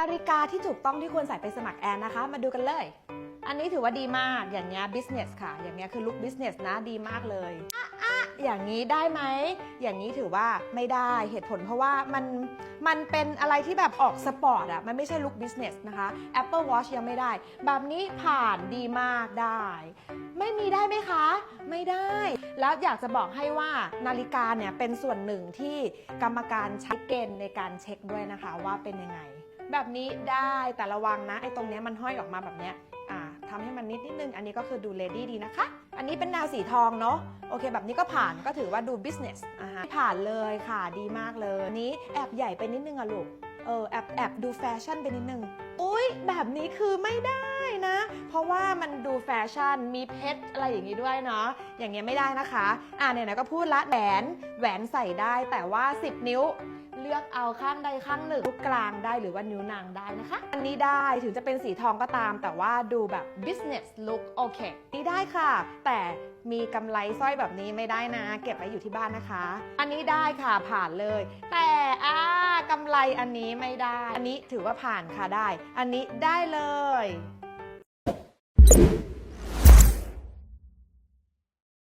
นาฬิกาที่ถูกต้องที่ควรใส่ไปสมัครแอนนะคะ มาดูกันเลย อันนี้ถือว่าดีมาก อย่างเงี้ย business ค่ะ อย่างเงี้ยคือลุค business นะ ดีมากเลยอะอะอย่างนี้ได้ไหม อย่างนี้ถือว่าไม่ได้ เหตุผลเพราะว่ามัน มันเป็นอะไรที่แบบออกสปอร์ตอะมันไม่ใช่ลุค business นะคะ Apple Watch ยังไม่ได้ แบบนี้ผ่านดีมากได้ ไม่ ได้ไหมคะ ไม่ได้ แล้วอยากจะบอกให้ว่านาฬิกาเนี่ยเป็นส่วนหนึ่งที่กรรมการใช้เกณฑ์ในการเช็คด้วยนะคะว่าเป็นยังไง แบบนี้ได้แต่ระวังนะไอ้ตรงเนี้ยมันห้อยออกมาแบบเนี้ยทำให้มันนิดนิดนึง อันนี้ก็คือดูเลดี้ดีนะคะ อันนี้เป็นแนวสีทองเนาะ โอเค แบบนี้ก็ผ่าน ก็ถือว่าดู business อ่าผ่านเลยค่ะ ดีมากเลยอันนี้แอบใหญ่ไปนิดนึงอะลูก เออ แอบแอบดูแฟชั่นไปนิดนึง อุ้ยแบบนี้คือไม่ได้ นะ เพราะว่ามันดูแฟชั่นมีเพชรอะไรอย่างนี้ด้วยเนาะอย่างเงี้ยไม่ได้นะคะอ่าไหนๆก็พูดละแหวนแหวนใส่ได้แต่ว่า 10 นิ้วเลือกเอาข้างใดข้างหนึ่งลูกกลางได้หรือว่านิ้วนางได้นะคะ อันนี้ได้ถึงจะเป็นสีทองก็ตาม แต่ว่าดูแบบ business look โอเค นี่ได้ค่ะ แต่มีกำไรสร้อยแบบนี้ไม่ได้นะ เก็บไว้อยู่ที่บ้านนะคะ อันนี้ได้ค่ะผ่านเลย แต่อ่ากำไรอันนี้ไม่ได้ อันนี้ถือว่าผ่านค่ะได้ อันนี้ได้เลย you.